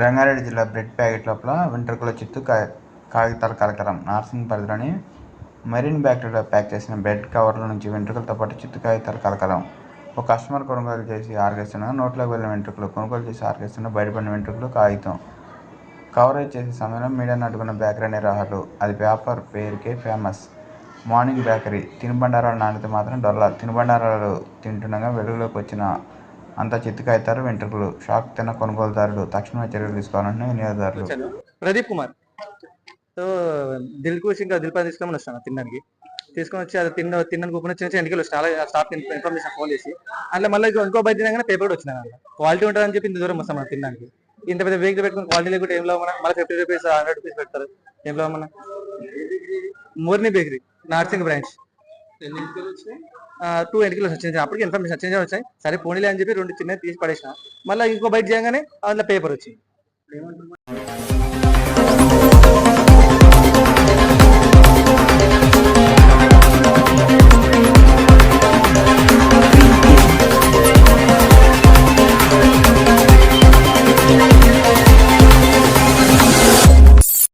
రంగారెడ్డి జిల్లా bread packet లోపల వెంట్రుకల చిత్తు కా కాగితాల కలకరం నార్సింగ్ పరిధిలోని మెరీన్ బ్యాక్టరీలో ప్యాక్ చేసిన బ్రెడ్ కవర్ల నుంచి వెంట్రుకలతో పాటు చిత్తు కాగితాల కలకలం. ఒక కస్టమర్ కొనుగోలు చేసి ఆరగిస్తుండగా నోట్లోకి వెళ్ళిన వెంట్రుకలు కొనుగోలు చేసి ఆరగిస్తుండగా బయటపడిన వెంట్రుకలు కాగితం. కవరేజ్ చేసే సమయంలో మీడియాను అడ్డుకున్న బేకరీ నిర్వాహకులు. అది పేపర్ పేరుకే ఫేమస్. Morning bakery. తినుబండారాల నాణ్యత మాత్రం డొల్ల. తినుబండారాలు తింటుండగా వెలుగులోకి వచ్చిన అంత చిత్తు వెంట్రుకలు షాక్ తిన్న కొనుగోలుదారులు తక్షణమే చర్యలు తీసుకోవాలని వినియోగదారులు. ప్రదీప్ కుమార్. సో దిల్ కుష్ ఇంకా దిల్ పని తీసుకొని వస్తాను తినడానికి. తీసుకొని వచ్చి అది తిన్న తిన్నాను కూపన్ చిన్న చిన్న ఎన్నికలు అలా స్టాఫ్ ఇన్ఫర్మేషన్ ఫోన్ చేసి. అట్లా మళ్ళీ ఇంకో బయట తినగానే పేపర్ కూడా వచ్చిన క్వాలిటీ ఉంటుందని చెప్పి ఇంత దూరం వస్తాం మనం తినడానికి. ఇంత పెద్ద వెహికల్ పెట్టుకుని క్వాలిటీ లేకుంటే ఏం మన మళ్ళీ ఫిఫ్టీ రూపీస్ హండ్రెడ్ రూపీస్ పెడతారు. ఏం మన మోర్ని బేకరీ నార్సింగ్ బ్రాంచ్. టూ ఎన్నికలు వచ్చింది. అప్పటికి ఇన్ఫర్మేషన్ చేంజ్ వచ్చాయి? సరే పోనీలే అని చెప్పి రెండు చిన్నవి తీసి పడేసిన. మళ్ళీ ఇంకో బయట చేయగానే అందులో పేపర్ వచ్చింది.